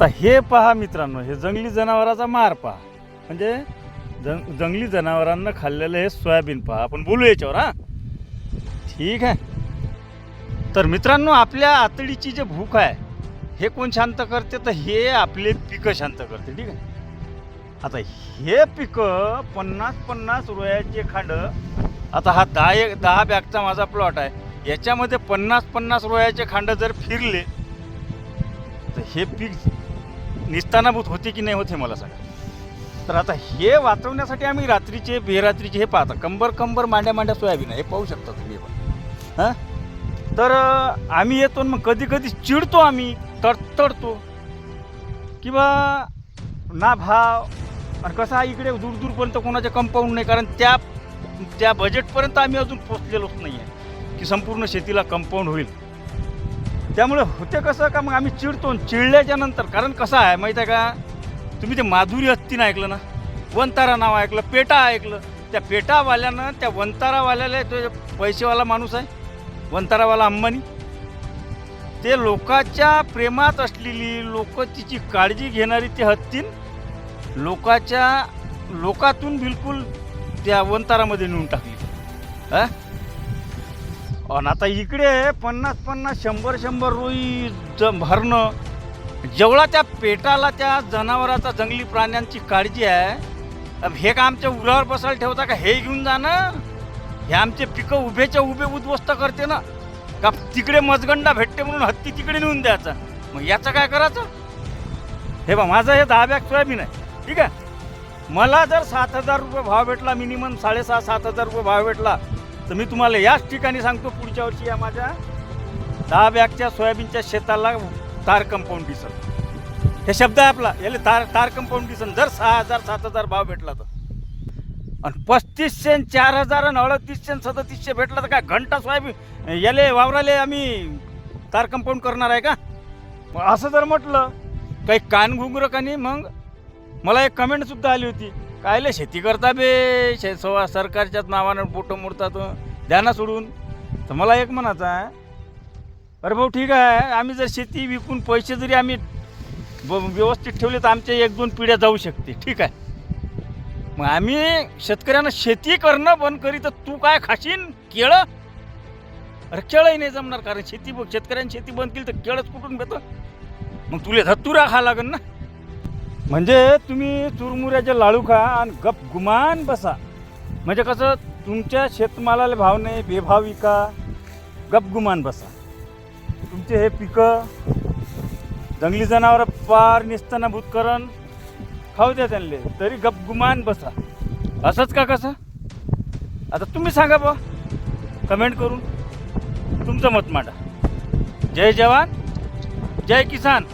आता हे पहा मित्रांनो हे जंगली जनावराचा मार पहा. म्हणजे जंग जंगली जनावरांना खाल्लेलं हे सोयाबीन पहा. आपण बोलू याच्यावर हां? ठीक आहे. तर मित्रांनो आपल्या आतडीची जे भूक आहे हे कोण शांत करते? तर हे आपले पिकं शांत करते ठीक आहे? आता हे पिकं पन्नास पन्नास रुपयाचे खांड आता हा दहा एक दहा बॅगचा माझा प्लॉट आहे. याच्यामध्ये पन्नास पन्नास रुपयाचे खांड जर फिरले तर हे पीक निस्तानाभूत होते की नाही होते मला सांगा. तर आता हे वाचवण्यासाठी आम्ही रात्रीचे बेरात्रीचे हे पाहता. कंबर कंबर मांड्या मांड्या सोयाबीन हे पाहू शकता तुम्ही पण. हां? तर आम्ही येतो आणि मग कधी कधी चिडतो आम्ही तडतडतो. किंवा ना भाव आणि कसं आहे इकडे दूर दूरपर्यंत कोणाचे कंपाऊंड नाही कारण त्या त्या बजेटपर्यंत आम्ही अजून पोचलेलोच नाही आहे की संपूर्ण शेतीला कंपाऊंड होईल. त्यामुळे होते कसं का मग आम्ही चिडतो आणि चिडल्याच्या नंतर कारण कसं आहे माहीत आहे का? तुम्ही ते माधुरी हत्तीनं ऐकलं ना? वंतारा नाव ऐकलं पेटा ऐकलं. त्या पेटावाल्यानं त्या वंतारावाल्याला तो पैसेवाला माणूस आहे वंतारावाला अंबानी ते लोकाच्या प्रेमात असलेली लोक तिची काळजी घेणारी ती हत्तीन लोकाच्या लोकातून बिलकुल त्या वंतारामध्ये नेऊन टाकली. हा आणि आता इकडे पन्नास पन्नास शंभर शंभर रोई ज भरणं जेवढा त्या पेटाला त्या जनावराचा जंगली प्राण्यांची काळजी आहे अब हे का आमच्या उरावर बसायला ठेवता का? हे घेऊन जा ना. हे आमचे पिकं उभेच्या उभे उद्ध्वस्त करते ना. का तिकडे मजगंडा भेटते म्हणून हत्ती तिकडे नेऊन द्यायचा? मग याचं काय करायचं? हे बा माझं हे दहा बॅग सोयाबीन आहे. ठीक आहे? मला जर सात हजार रुपये भाव भेटला मिनिमम साडेसहा सात हजार रुपये भाव भेटला तर मी तुम्हाला याच ठिकाणी सांगतो पुढच्या वर्षी या माझ्या दहा बॅगच्या सोयाबीनच्या शेताला तार कंपाऊंड दिसल. हे शब्द आहे आपला याला तार तार कंपाऊंड दिसन जर सहा हजार सात हजार भाव भेटला तर. आणि पस्तीसशे चार हजार आणि अडतीसशे सदतीसशे भेटला तर काय घंटा सोयाबीन याले वावराले आम्ही तार कंपाऊंड करणार आहे का? असं जर म्हटलं काही कान घुंगरं का नाही मग मला एक कमेंटसुद्धा आली होती. कायले शेती करता बे? शे सवा सरकारच्याच नावानं बोटं मोडतात ध्याना सोडून. तर मला एक म्हणायचं आहे. अरे भाऊ ठीक आहे. आम्ही जर शेती विकून पैसे जरी आम्ही ब- व्यवस्थित ठेवले तर आमच्या एक दोन पिढ्या जाऊ शकते ठीक आहे. मग आम्ही शेतकऱ्यांना शेती करणं बंद करी तर तू काय खाशीन? केळं? अरे केळंही नाही जमणार कारण शेती शेतकऱ्यांनी शेती बंद केली तर केळंच कुठून भेटतं? मग तुला धत्तुरा खा लागेल ना? म्हणजे तुम्ही चुरमुऱ्याचे लाडू खा आणि गप गुमान बसा. म्हणजे कसं तुमच्या शेतमालाला भाव नाही बेभाव विका गप गुमान बसा. तुमचे हे पिकं जंगली जनावर पार निसताना भूतकरण खाऊ द्या त्यांना तरी गप गुमान बसा. असंच का कसं? आता तुम्ही सांगा बा कमेंट करून तुमचं मत मांडा. जय जवान जय किसान.